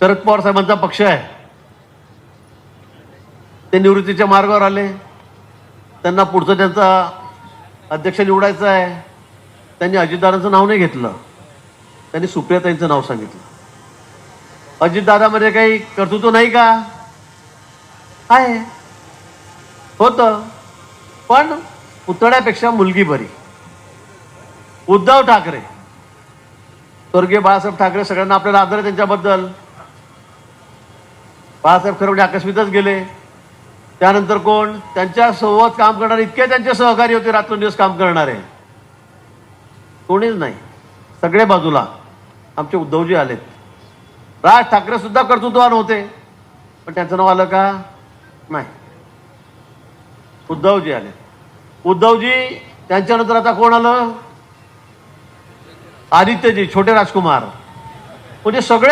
शरद पवार साहेबांचा पक्ष आहे. ते निवृत्तीच्या मार्गावर आले. त्यांना पुढचं त्यांचा अध्यक्ष निवडायचं आहे. त्यांनी अजितदादांचं नाव नाही घेतलं. त्यांनी सुप्रियाताईंचं नाव सांगितलं. अजितदादामध्ये काही कर्तृत्व नाही का? आहे. होतं. पण पुतळ्यापेक्षा मुलगी बरी. उद्धव ठाकरे. स्वर्गीय बाळासाहेब ठाकरे सगळ्यांना आपल्याला आदर आहे त्यांच्याबद्दल. बाळासाहेब खरवडे आकस्मितच गेले. त्यानंतर कोण? त्यांच्यासोबत काम करणारे इतके त्यांचे सहकारी होते रात्रंदिवस काम करणारे. कोणीच नाही. सगळे बाजूला. आमचे उद्धवजी आलेत. राज ठाकरे सुद्धा कर्तृत्वान होते. पण त्यांचं नाव आलं का? नाही. उद्धवजी आले. उद्धवजी त्यांच्यानंतर आता कोण आलं? आदित्यजी छोटे राजकुमार. म्हणजे सगळे